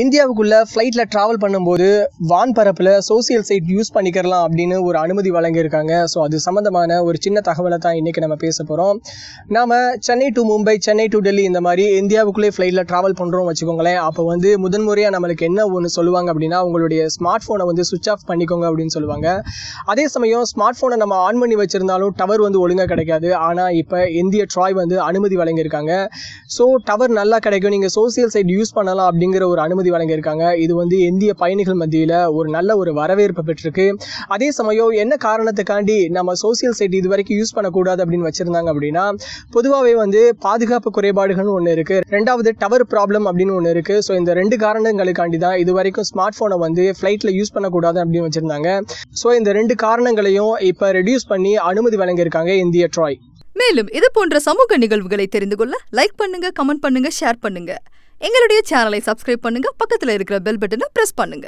இந்தியாவுக்குள்ள ஃப்ளைட்டில் ட்ராவல் பண்ணும்போது வான் பரப்பில் சோசியல் சைட் யூஸ் பண்ணிக்கிறலாம் அப்படின்னு ஒரு அனுமதி வழங்கியிருக்காங்க. ஸோ அது சம்மந்தமான ஒரு சின்ன தகவலை தான் இன்றைக்கி நம்ம பேச போகிறோம் நாம் சென்னை டு மும்பை சென்னை டு டெல்லி இந்த மாதிரி இந்தியாவுக்குள்ளே ஃப்ளைட்டில் ட்ராவல் பண்ணுறோம் வச்சுக்கோங்களேன். அப்போ வந்து முதன்முறையாக நம்மளுக்கு என்ன ஒன்று சொல்லுவாங்க அப்படின்னா உங்களுடைய ஸ்மார்ட் ஃபோனை வந்து சுவிச் ஆஃப் பண்ணிக்கோங்க அப்படின்னு சொல்லுவாங்க. அதே சமயம் ஸ்மார்ட் ஃபோனை நம்ம ஆன் பண்ணி வச்சுருந்தாலும் டவர் வந்து ஒழுங்காக கிடைக்காது. ஆனால் இப்போ இந்திய ட்ராய் வந்து அனுமதி வழங்கியிருக்காங்க. ஸோ டவர் நல்லா கிடைக்கும். நீங்கள் சோசியல் சைட் யூஸ் பண்ணலாம் அப்படிங்கிற ஒரு அனுமதி வழங்கியிருக்காங்க. இது வந்து இந்திய பயணிகள் மத்தியில் ஒரு நல்ல ஒரு வரவேற்பு பெற்றிருக்கு. அதே சமயம் என்ன காரணத்துக்காண்டி நம்ம சோசியல் சைட் இது வரைக்கும் யூஸ் பண்ணக்கூடாது அப்படின்னு வச்சுருந்தாங்க அப்படின்னா பொதுவாகவே வந்து பாதுகாப்பு குறைபாடுகள்னு ஒன்று இருக்குது ரெண்டாவது டவர் ப்ராப்ளம் அப்படின்னு ஒன்று இருக்குது ஸோ இந்த ரெண்டு காரணங்களுக்காண்டி தான் இது வரைக்கும் ஸ்மார்ட் ஃபோனை வந்து ஃப்ளைட்டில் யூஸ் பண்ணக்கூடாது அப்படின்னு வச்சுருந்தாங்க. ஸோ இந்த ரெண்டு காரணங்களையும் இப்போ ரெடியூஸ் பண்ணி அனுமதி வழங்கியிருக்காங்க இந்திய ட்ராய் மேலும் இது போன்ற சமூக நிகழ்வுகளை தெரிந்து கொள்ள லைக் பண்ணுங்க கமெண்ட் பண்ணுங்க ஷேர் பண்ணுங்க. எங்களுடைய சேனலை சப்ஸ்கிரைப் பண்ணுங்க பக்கத்துல இருக்கிற பெல் பட்டனை ப்ரெஸ் பண்ணுங்க.